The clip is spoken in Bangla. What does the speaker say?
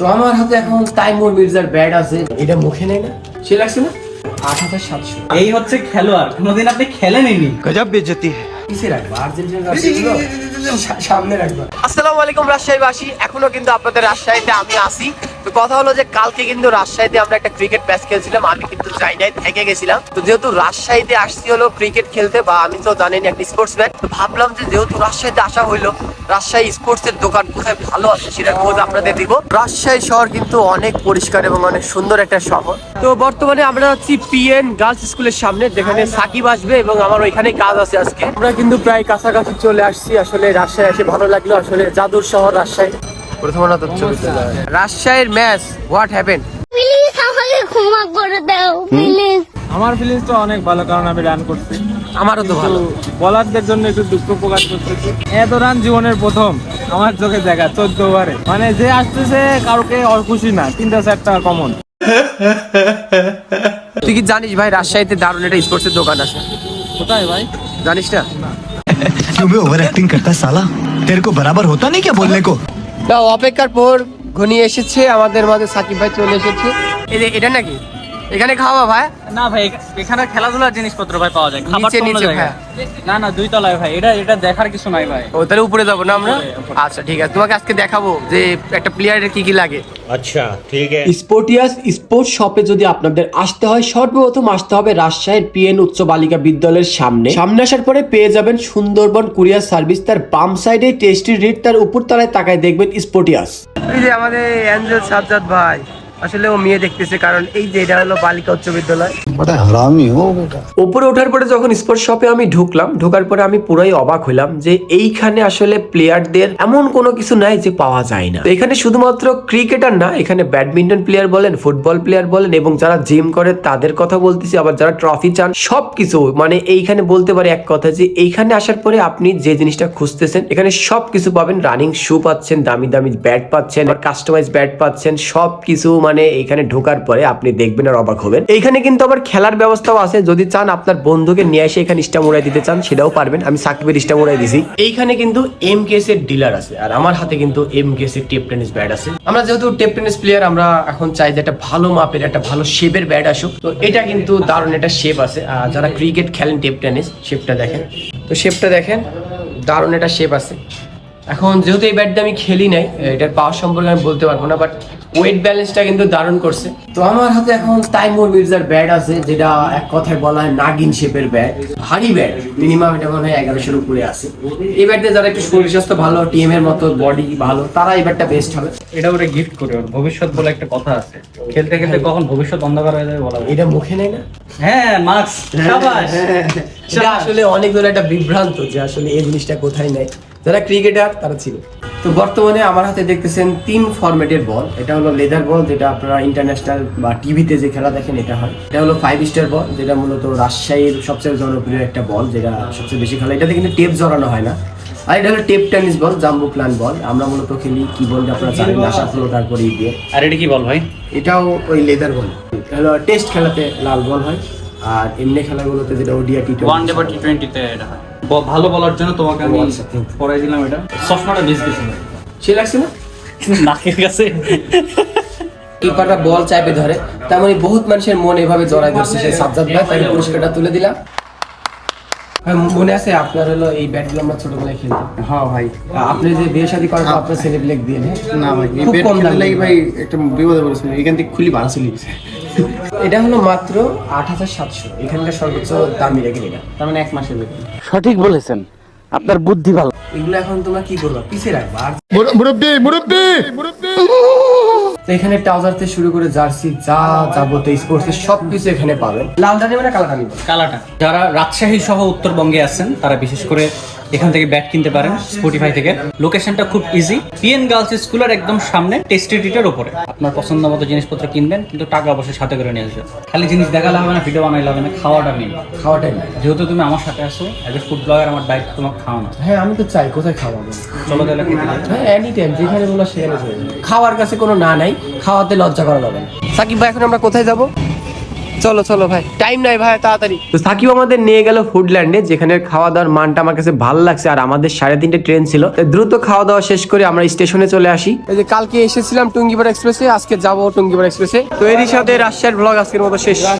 তো আমার হাতে এখন তাইমুর মির্জার ব্যাট আছে। এটা মুখে নেই না? সে লাগছে না? আট হাজার সাতশো। এই হচ্ছে খেলোয়াড়। কোনোদিন আপনি খেলেনি গজব বেজতি এখনও কিন্তু আপনাদের রাজশাহীতে আমি তো কথা হলো যে কালকে কিন্তু রাজশাহীতে আমরা একটা ক্রিকেট ম্যাচ খেলছিলাম। আমি কিন্তু নাই থেকে গেছিলাম। তো যেহেতু রাজশাহীতে আসছি হলো ক্রিকেট খেলতে বা আমি তো জানিনা একটা স্পোর্টস তো ভাবলাম যে যেহেতু রাজশাহীতে আসা হইল রাজশাহী স্পোর্টস এর দোকান কোথায় ভালো আছে সেটার খোঁজ আপনাদের দিব। রাজশাহী শহর কিন্তু অনেক পরিষ্কার এবং অনেক সুন্দর একটা শহর। তো বর্তমানে আমরা আছি পিএন গার্লস স্কুলের সামনে যেখানে সাকিব আসবে এবং আমার ওইখানে কাজ আছে আজকে। আমরা কিন্তু প্রায় কাছাকাছি চলে আসছি আসলে রাজশাহী এসে ভালো লাগল আসলে জাদুর শহর রাজশাহী। প্রথমত রাজশাহীর ম্যাচ হোয়াট হ্যাপেন প্লিজ আমাকে ক্ষমা করে দাও আমার ফিলিংস তো অনেক ভালো কারণ আমি রান করছি। আমারও তো ভালো। বলারদের জন্য একটু দুঃখ প্রকাশ করতেছি। এত রান জীবনের প্রথম আমার চোখে দেখা চোদ্দ ওভারে। মানে যে আসতেছে কাউকে খুশি না তিনটা চারটা কমন তুই কি জানিস ভাই রাজশাহীতে দারুণ একটা স্পোর্টসের দোকান আছে? কোথায় ভাই? জানিস না? তুমি ওভার অ্যাক্টিং করতা সালা? তোর কো বরাবর হতা নেই কে বলনে কো? না অপেক্ষার পর ঘনিয়ে এসেছে আমাদের মাঝে সাকিব ভাই চলে এসেছে। এটা নাকি? এখানে খাওয়া ভাই? না ভাই এখানে খেলাধুলার জিনিসপত্র ভাই পাওয়া যায়। খাবার নিচে নিচে হ্যাঁ। না না দুই তলায় ভাই। এটা এটা দেখার কিছু নাই ভাই। ও তাহলে উপরে যাব না আমরা? আচ্ছা ঠিক আছে। তোমাকে আজকে দেখাবো যে একটা প্লেয়ারের কি কি লাগে। আচ্ছা ঠিক আছে। স্পোর্টিয়াস স্পোর্টস শপে যদি আপনাদের আসতে হয় সর্বপ্রথম আসতে হবে রাজশাহীর পিএন উচ্চ বালিকা বিদ্যালয়ের সামনে। সামনে আসার পরে পেয়ে যাবেন সুন্দরবন কুরিয়ার সার্ভিস। তার বাম সাইডে টেস্টি রিড তার উপর তলায় তাকায় দেখবেন স্পোর্টিয়াস। এই যে আমাদের অ্যাঞ্জেল সাজ্জাদ ভাই। আসলে ও মেয়ে দেখতেছে কারণ এই যে এটা হলো বালিকা উচ্চ বিদ্যালয়। উপরে ওঠার পরে যখন স্পোর্টস শপে আমি ঢুকলাম ঢোকার পরে আমি পুরাই অবাক যে এইখানে আসলে প্লেয়ারদের এমন কোনো কিছু নাই যে পাওয়া যায় না। এখানে শুধুমাত্র ক্রিকেটার না এখানে ব্যাডমিন্টন প্লেয়ার বলেন ফুটবল প্লেয়ার বলেন এবং যারা জিম করে তাদের কথা বলতেছি আবার যারা ট্রফি চান সব কিছু মানে এইখানে বলতে পারে এক কথা যে এইখানে আসার পরে আপনি যে জিনিসটা খুঁজতেছেন এখানে সব কিছু পাবেন। রানিং শু পাচ্ছেন দামি দামি ব্যাট পাচ্ছেন কাস্টমাইজ ব্যাট পাচ্ছেন সব কিছু মানে মানে এখানে ঢোকার পরে আপনি দেখবেন আর অবাক হবেন। এইখানে কিন্তু আবার খেলার ব্যবস্থাও আছে। যদি চান আপনার বন্ধুকে নিয়ে এসে এখানে স্টাম উড়াই দিতে চান, সেটাও পারবেন। আমি সাকিবের স্টাম উড়াই দিছি। এইখানে কিন্তু এম কেস এর ডিলার আছে। আর আমার হাতে কিন্তু এম কেস এর টেপ টেনিস ব্যাট আছে। আমরা যেহেতু টেপ টেনিস প্লেয়ার আমরা এখন চাই যে একটা ভালো মাপের, একটা ভালো শেপের ব্যাট আসুক। তো এটা কিন্তু দারুণ একটা শেপ আছে। আর যারা ক্রিকেট খেলেন টেপ টেনিস শেপটা দেখেন। তো শেপটা দেখেন, দারুণ একটা শেপ আছে। এখন যেহেতু এই ব্যাটটা আমি খেলি নাই এটার পাওয়ার সম্পর্কে আমি বলতে পারব না বাট ওয়েট ব্যালেন্সটা কিন্তু দারুণ করছে। তো আমার হাতে এখন তাইমুর মির্জার ব্যাট আছে যেটা এক কথায় বলা হয় নাগিন শেপের ব্যাট ভারী ব্যাট মিনিমাম এটা মনে হয় এগারোশোর উপরে আছে। এই ব্যাট দিয়ে যারা একটু শরীর স্বাস্থ্য ভালো টিমের মতো বডি ভালো তারা এই ব্যাটটা বেস্ট হবে। এটা ওরা গিফট করে ওর ভবিষ্যৎ বলে একটা কথা আছে। খেলতে খেলতে কখন ভবিষ্যৎ অন্ধকার হয়ে যাবে বলা এটা মুখে নেই না? হ্যাঁ মার্কস শাবাশ আসলে অনেক ধরে একটা বিভ্রান্ত যে আসলে এই জিনিসটা কোথায় নেয়। যারা ক্রিকেটার তারা ছিল। তো বর্তমানে আমার হাতে দেখতেছেন তিন ফরম্যাটের বল এটা হলো লেদার বল যেটা আপনারা ইন্টারন্যাশনাল বা টিভিতে যে খেলা দেখেন এটা হয়। এটা হলো ফাইভ স্টার বল যেটা মূলত রাজশাহীর সবচেয়ে জনপ্রিয় একটা বল যেটা সবচেয়ে বেশি খেলা। এটাতে কিন্তু টেপ জড়ানো হয় না। আর এটা হলো টেপ টেনিস বল জাম্বু প্লান বল আমরা মূলত খেলি কি বলটা আপনারা জানেন আশা ফ্লো তারপরে দিয়ে আর এটা কি বল ভাই? এটাও ওই লেদার বল হলো টেস্ট খেলাতে লাল বল হয়। আর এমনি খেলাগুলোতে যেটা ODI T twenty one day বা টি টোয়েন্টিতে এটা হয়। ভালো বলার জন্য তোমাকে আমি আচ্ছা. পড়াই দিলাম এটা। চশমাটা বেশ কিছু সে লাগছে না নাকের কাছে। কিপাররা বল চাইপে ধরে? তার মানে বহুত মানুষের মন এভাবে জড়াই ধরছে সেই সাজ্জাদ ভাই তাই পুরস্কারটা তুলে দিলাম। ভাই, মনে আছে আপনার হলো এই ব্যাটগুলো আমরা ছোটবেলায় খেলতাম? হ্যাঁ ভাই। আপনি যে বিয়ে শাদী পর আপনার ছেলে ব্লেক দিয়ে হ্যাঁ? না ভাই এই খুব কম খেলতে ভাই। একটা বিপদে পড়েছিল। এখান থেকে খুলি ভাড়া চলে গেছে এটা হলো মাত্র আট হাজার সাতশো। এখানকার সর্বোচ্চ রেখে এটা তার মানে এক মাসের বেতন। সঠিক বলেছেন। আপনার বুদ্ধি ভালো। এগুলো এখন তোমরা কি করবা? পিছিয়ে রাখবা। এখানে ট্রাউজার থেকে শুরু করে জার্সি যা যাবতীয় স্পোর্টস সব এখানে পাবেন। লাল মানে কালাটা কালাটা। যারা রাজশাহী সহ উত্তরবঙ্গে আছেন তারা বিশেষ করে এখান থেকে ব্যাট কিনতে পারেন স্পটিফাই থেকে। লোকেশনটা খুব ইজি পিএন গার্লস স্কুলের একদম সামনে টেস্টিটিটার উপরে। আপনার পছন্দ মতো জিনিসপত্র কিনবেন কিন্তু টাকা অবশ্যই সাথে করে নিয়ে আসবেন। খালি জিনিস দেখালে হবে না ভিডিও বানাইলে হবে না খাওয়াটা মেন খাওয়াটাই যেহেতু তুমি আমার সাথে আসো অ্যাজ এ ফুড ব্লগার আমার দায়িত্ব তোমাকে খাওয়ানো। হ্যাঁ আমি তো চাই কোথায় খাওয়াবো? চলো তাহলে। হ্যাঁ এনি টাইম যেখানে বলো সেখানে। খাওয়ার কাছে কোনো না নাই খাওয়াতে লজ্জা করা যাবে না। সাকিব ভাই এখন আমরা কোথায় যাব? চলো চলো ভাই। টাইম নাই ভাই তাড়াতাড়ি। তো সাকিব আমাদের নিয়ে গেল ফুডল্যান্ডে যেখানে খাওয়া দাওয়ার মানটা আমার কাছে ভালো লাগছে আর আমাদের সাড়ে তিনটে ট্রেন ছিল। তো দ্রুত খাওয়া দাওয়া শেষ করে আমরা স্টেশনে চলে আসি। এই যে কালকে এসেছিলাম টুঙ্গিপাড়া এক্সপ্রেসে আজকে যাব টুঙ্গিপাড়া এক্সপ্রেসে। তো এরই সাথে রাজশাহীর ব্লগ আজকের মতো শেষ।